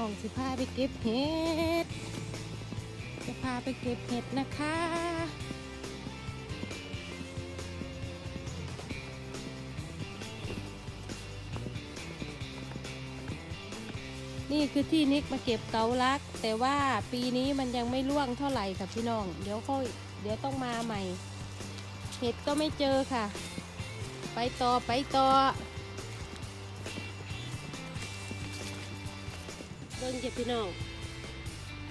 เด้อพี่น้องสิพาไปเก็บเห็ดจะพาไปเก็บเห็ดนะคะนี่คือที่นิกมาเก็บเกาลัก แต่ว่าปีนี้มันยังไม่ร่วงเท่าไหร่ค่ะพี่น้อง เดี๋ยวค่อยเดี๋ยวต้องมาใหม่ เห็ดก็ไม่เจอค่ะ ไปต่อไปต่อ เบิ้งจะพี่น้อง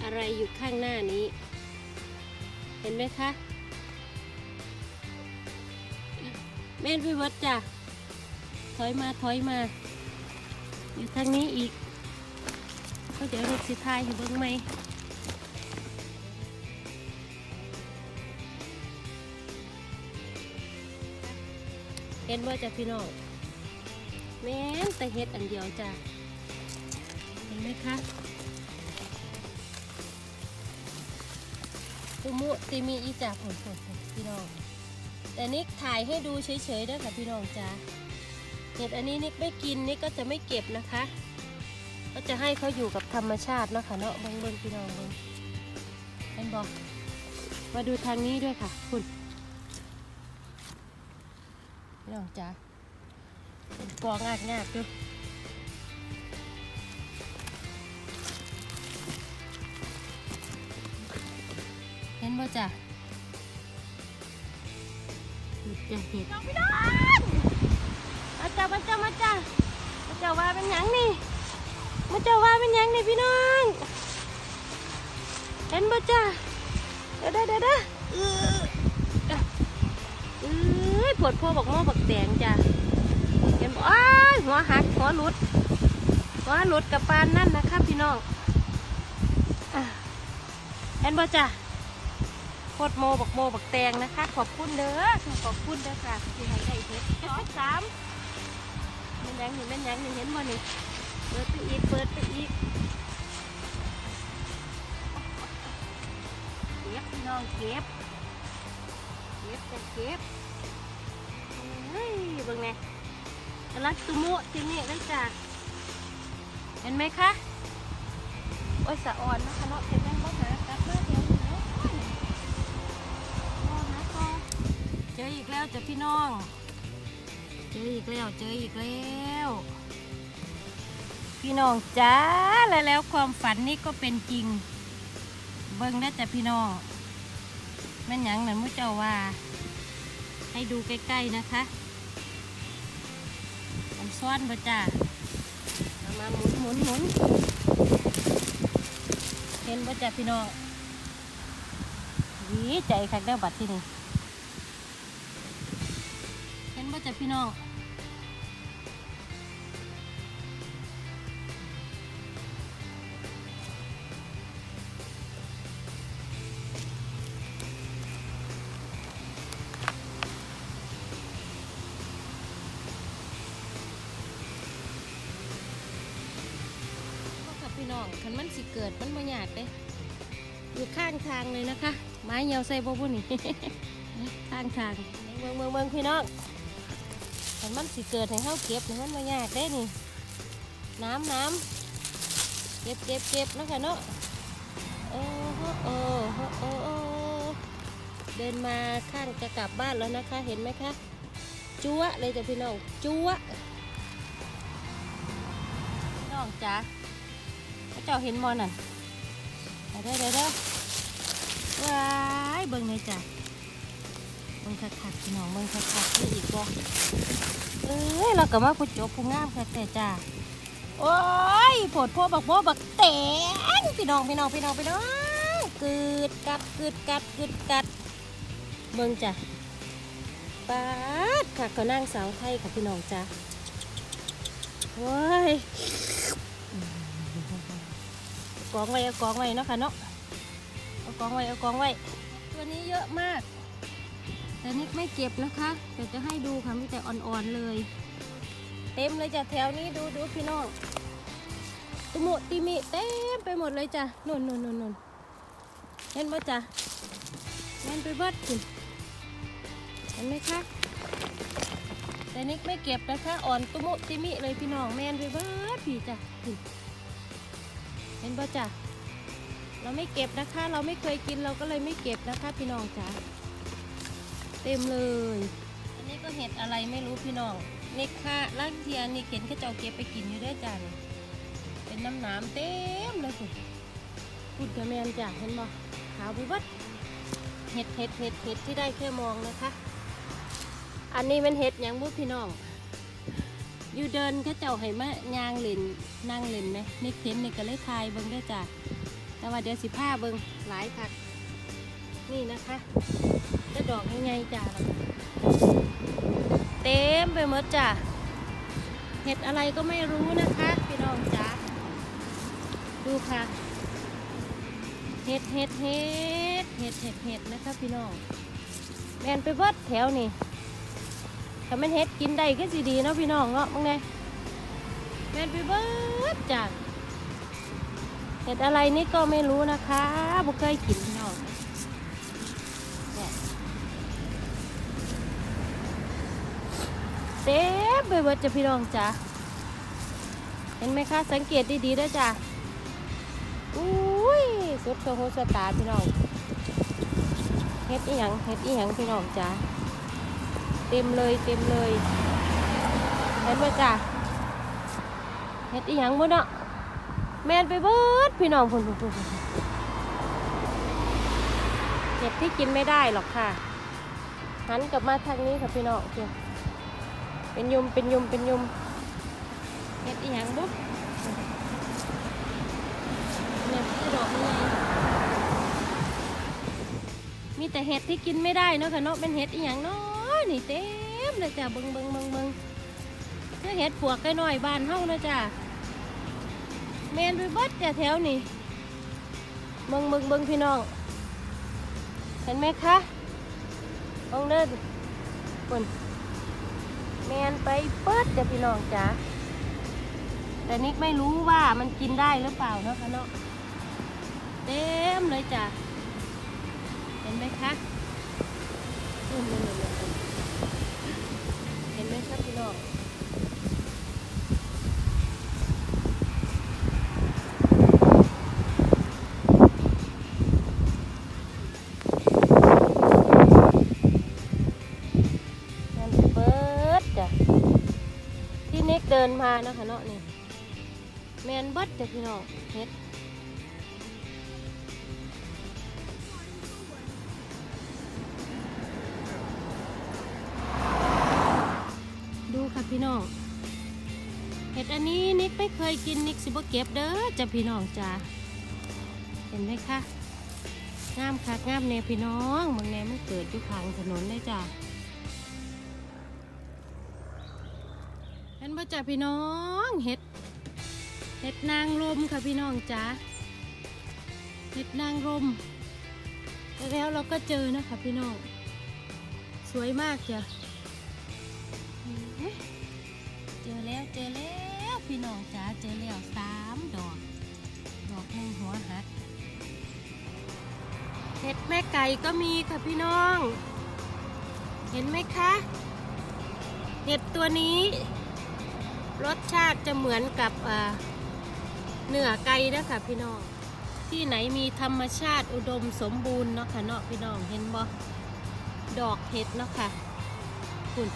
อะไรอยู่ข้างหน้านี้ เห็นไหมคะ แม่นพี่วัดจ้ะ ถอยมาถอยมา อยู่ทางนี้อีกก็เดี๋ยวรถสิทายให้เบิ้งไหมเห็นว่าจะพี่น้องแม่นแต่เห็ดอันเดียวจ้ะ เห็นไหมคะตุมุติมีอีจากผลผลพี่น้อง แต่นิกถ่ายให้ดูเฉยๆด้อค่ะพี่น้องจ้าเห็ดอันนี้นิกไม่กินนิกก็จะไม่เก็บนะคะ ก็จะให้เขาอยู่กับธรรมชาติเนาะค่ะเนาะเบิ่งเบิ่งพี่น้องเบิ่งเห็นบอกมาดูทางนี้ด้วยค่ะคุณพี่น้องจ้าเป็นกองงากงากๆดู บ่จ้ะจะเห็ดมาจ้ามาจ้ามาจ้ามาจ้าว่าเป็นหยังนี่มาจ้าว่าเป็นหยังนี่พี่น้องเห็นบ่จ้าเด้อเด้อเด้อเด้อเออเอ้ยปวดพวบักโม่บักแตงจ้ะเห็นบ่อ้ายหัวหักหัวหลุดหัวหลุดกับปานนั่นนะคะพี่น้องเห็นบ่จ้ะ คตรโมบักโมบักแตงนะคะ ขอบคุณเด้อขอบคุณเด้อค่ะที่ให้ได้เห็ดสองสามแม่นยังนี่แม่นยังนี่เห็นบ่นี่เปิดไปอีกเปิดไปอีกเก็บน้องเก็บเก็บจะเก็บเฮ้ยเบิ่งแน่กำลักตุมุที่นี่นั่นจ้ะเห็นไหมคะโอ้ยสะอ่อนนะคะเนาะเห็นไหม จ้ะพี่น้อง เจออีกแล้วเจออีกแล้ว พี่น้องจ้าแล้วแล้วความฝันนี้ก็เป็นจริง เบิ่งได้แต่พี่น้องแม่นหยังนั่นมุเจ้าว่า ให้ดูใกล้ๆนะคะผมซ้อนบ่จ้าเอามาหมุนหมุนหมุนเห็นบ่จ้าพี่น้องดีใจคักได้บัดที่นี่ เห็นบ่จ้ะพี่น้องพี่น้องคันมันสิเกิดมันบ่ยากเด้อยู่ข้างทางเลยนะคะ ไม้เหี่ยวใส่บ่บุนี่ข้างทางเมืองเมืองเมืองพี่น้อง มันสิเกิดให้เขาเก็บนี่มันบ่ยากเด้นี่ น้ำน้ำเก็บเก็บเก็บนะคะเนาะโอ้โหโอ้โหโอ้โหเดินมาข้างจะกลับบ้านแล้วนะคะ เห็นไหมคะจั๊วเลยจ้ะพี่น้องจั๊วพี่น้องจ๋าพระเจ้าเห็นมอนั่นเด้อเด้อเด้อว้ายเบิ่งเลยจ้ะเบิ่งคักๆพี่น้องเบิ่งคักๆนี่อีกบ่ เอ้ยเราก็มาผู้จบผู้งามค่ะแต่จ้าโอ้ยโผดโพบักโพบักแตงพี่น้องพี่น้องพี่น้องพี่น้องกึดกัดกึดกัดกึดกัดเบิ่งจ้ะปาดค่ะก็นั่งสาวไทยค่ะพี่น้องจ้ะโอ้ยกองไว้เอากองไว้เนาะค่ะเนาะเอากองไว้เอากองไว้ ตัวนี้เยอะมาก แต่นิกไม่เก็บนะคะ แต่จะให้ดูค่ะมีแต่อ่อนๆเลย เต็มเลยจ้ะแถวนี้ดูดูพี่น้องตุมุติมิเต็มไปหมดเลยจ้ะนุ่นนุ่นนุ่นนุ่นเห็นไหมจ้ะแม่นไปเบิดสิเห็นไหมคะแต่นิกไม่เก็บนะคะอ่อนตุมุติมิเลยพี่น้องแม่นไปเบิดพี่จ้ะเห็นป่จ้ะเราไม่เก็บนะคะ เราไม่เคยกินเราก็เลยไม่เก็บนะคะ พี่น้องจ้ะ เต็มเลย อันนี้ก็เห็ดอะไรไม่รู้พี่น้องนี่ค่ะลักเทียนี่เข็นเข้าเจ้าเก็บไปกินอยู่เด้วยจ้ะนี่เป็นน้ำหนามเต็มเลยคุณคุณกระแมนจ้ะเห็นบ่ขาวบุบัดเห็ดเห็ดเห็ดเห็ดที่ได้แค่มองนะคะ อันนี้เป็นเห็ดหยังบุพี่น้องอยู่เดินเขาเจ้าให้มายางเล่นนั่งเล่นไหมนี่เข็นนี่ก็เลยทายเบิ่งได้อจ้ะแต่ว่าเดี๋ยวสิผ้าเบิ่งหลายคักนี่นะคะ จะดอกยังไงจ้ะเต็มไปหมดจ้ะเห็ดอะไรก็ไม่รู้นะคะพี่น้องจ้ะดูค่ะเห็ดเห็ดเห็ดเห็ดเห็ดเห็ดนะคะพี่น้องแมนไปเบิดแถวนี่ถ้ามันเฮ็ดกินได้ก็สิดีเนาะพี่น้องเนาะมึงไงแมนไปเบิดจ้ะเห็ดอะไรนี่ก็ไม่รู้นะคะบุเคยกิน ต็มไปเบิดจ้ะพี่น้องจ้ะเห็นไหมคะ สังเกตดีๆด้วยจ้ะอุ้ยสุดโซโฮสตาร์พี่น้องเฮ็ดอีหยังเฮ็ดอีหยังพี่น้องจ้ะเต็มเลยเต็มเลยเห็นไหมจ้ะเห็ดอีหยังบ่เนาะแมนไปเบิดพี่น้องพุ่นพุ่นพุ่นเห็ดที่กินไม่ได้หรอกค่ะหันกลับมาทางนี้ค่ะพี่น้องเพีย เป็นยมเป็นยมเป็นยมเห็ดอีหยังบุ๊บเนี่ยพี่ดอกนี่มีแต่เห็ดที่กินไม่ได้เนาะค่ะเนาะเป็นเห็ดอีหยังเนาะนี่เต็มเลยจ้ะเบิงเบิงเบิงเบิงเจ้าเห็ดปวกไก่น้อยบานเฮานะจ้ะแมนไปเบิดจ้ะแถวนี่เบิงเบิงเบิงพี่น้องเห็นไหมคะองเดินบน แมนไปเปิดจ้ะพี่น้องจ้ะแต่นิกไม่รู้ว่ามันกินได้หรือเปล่านะคะเนาะเต็มเลยจ้ะเห็นไหมคะเห็นไหมครับพี่น้อง มานะคะเนาะนี่แมนเบิดจ้ะพี่น้องเฮ็ดดูค่ะพี่น้องเห็ดอันนี้นิกไม่เคยกินนิกสิบเก็บเด้อจ้ะพี่น้องจ้าเห็นไหมคะงามค่ะงามแนวพี่น้องบางแนวมันเกิดอยู่ขางถนนเลยจ้า จ้ะพี่น้องเห็ดเห็ดนางรมค่ะพี่น้องจ้าเห็ดนางรม แล้วเราก็เจอนะคะพี่น้อง สวยมากจ้ะเจอแล้วเจอแล้วพี่น้องจ๋าเจอแล้วสามดอก ดอกหนึ่งหัวหักเห็ดแม่ไก่ก็มีค่ะพี่น้อง เห็นไหมคะ เห็ดตัวนี้ รสชาติจะเหมือนกับเนื้อไก่นะคะพี่น้อง ที่ไหนมีธรรมชาติอุดมสมบูรณ์เนาะค่ะเนาะพี่น้องเห็นบ่ดอกเห็ดเนาะค่ะคุณ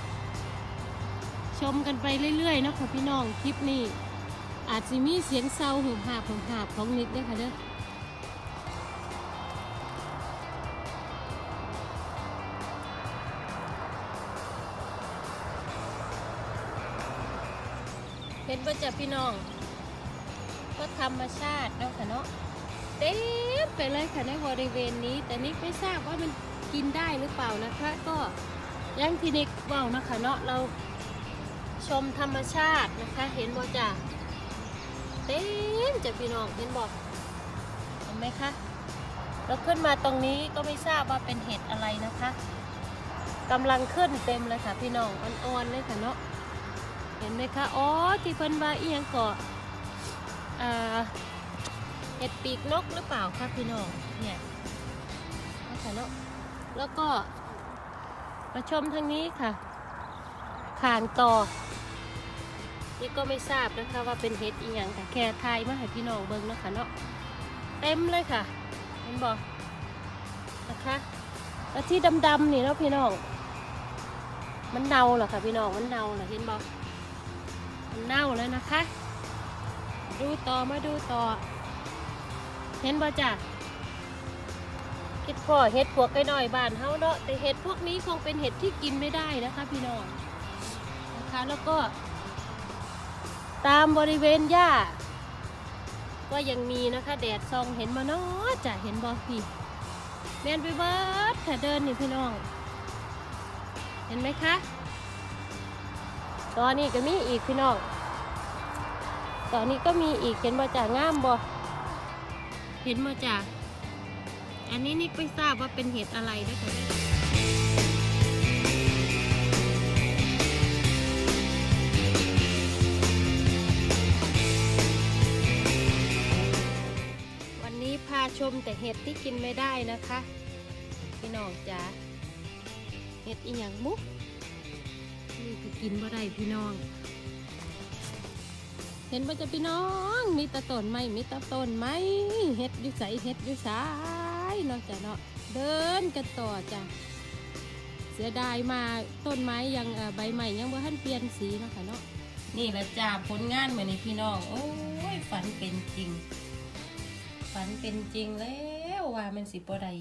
ชมกันไปเรื่อยๆเนาะค่ะพี่น้องคลิปนี้อาจจะมีเสียงเศร้าหืมหาบหืมหาบของนิดด้วยค่ะเด้อ ห็นว่าจะพี่น้อง ก็ธรรมชาติเนาะค่ะเนาะเต็มไปเลยค่ะในบริเวณนี้ แต่นิกไม่ทราบว่ามันกินได้หรือเปล่านะคะ ก็ยังที่นิกเว่านะคะเนาะเราชมธรรมชาตินะคะ เห็นบ่จ้ะเต็มจะพี่น้องเห็นบอกเห็นไหมคะเราขึ้นมาตรงนี้ก็ไม่ทราบว่าเป็นเห็ดอะไรนะคะกำลังขึ้นเต็มเลยค่ะพี่น้องอ่อนๆเลยค่ะเนาะ ห็นไหมคะ อ๋อ ที่เพิ่นว่าเอียงเกาะเห็ดปีกนกหรือเปล่าคะพี่น้อง เนี่ยนะคะเนาะแล้วก็ มาชมทางนี้ค่ะขางต่อ นี่ก็ไม่ทราบนะคะว่าเป็นเห็ดอีหยังแต่แค่ทายมาให้พี่น้องเบิ่งนะคะเนาะ เต็มเลยค่ะ เห็นบอกนะคะแล้วที่ดำๆนี่เนาะพี่น้อง มันเน่าเหรอคะพี่น้อง มันเน่าเหรอเห็นบอก เน่าแล้วนะคะ ดูต่อมาดูต่อ เห็นบ่จ้ะเห็ดพ่อเห็ดพวกไอ้น้อยบ้านเฮาเนาะแต่เห็ดพวกนี้คงเป็นเห็ดที่กินไม่ได้นะคะพี่น้องนะคะแล้วก็ ตามบริเวณหญ้า ก็ยังมีนะคะ แดดซองเห็นมาเนาะจ้ะเห็นบ่พี่แมนไปเบิร์ดค่ะเดินนี่พี่น้อง เห็นไหมคะ ตอนนี้ก็มีอีกพี่น้อง ตอนนี้ก็มีอีกเห็นบ่จ่างามบ่เห็นบ่จ่าอันนี้นิกไม่ทราบว่าเป็นเห็ดอะไรนะคะวันนี้พาชมแต่เห็ดที่กินไม่ได้นะคะ พี่น้องจ๋าเห็ดอีหยังมุก นี่คือกินบ่ได้พี่น้อง เห็นว่าจะพี่น้อง มีตะต้นไม้มีตะต้นไม้เห็ดอยู่ใสเห็ดอยู่สายเนาะจ้ะเนาะเดินกันต่อจ้ะเสียดายมาต้นไม้ยังใบใหม่ยังบ่ทันเปลี่ยนสีเนาะค่ะเนาะนี่ละจ้าผลงานเหมือนในพี่น้อง โอ้ยฝันเป็นจริง ฝันเป็นจริงแล้วว่ามันสิบ่ได้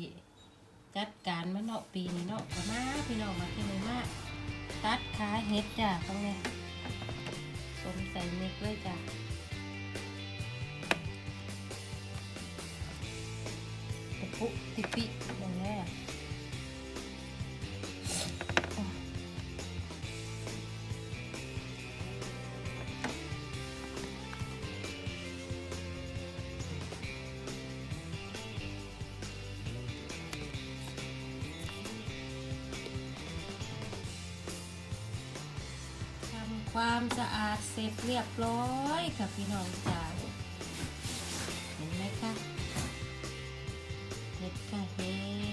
จัดการมันเนาะปีนี้เนาะก็มาพี่น้องมาที่นี่มา ตัดขาเห็ดจ้ะตรงนี้สมใส่เม็ดเลยจ้ะตะปุติปิตรงนี้ ความสะอาดเสร็จเรียบร้อยค่ะพี่น้องจ๋าเห็นไหมคะเห็ดกะห็ดเห็ด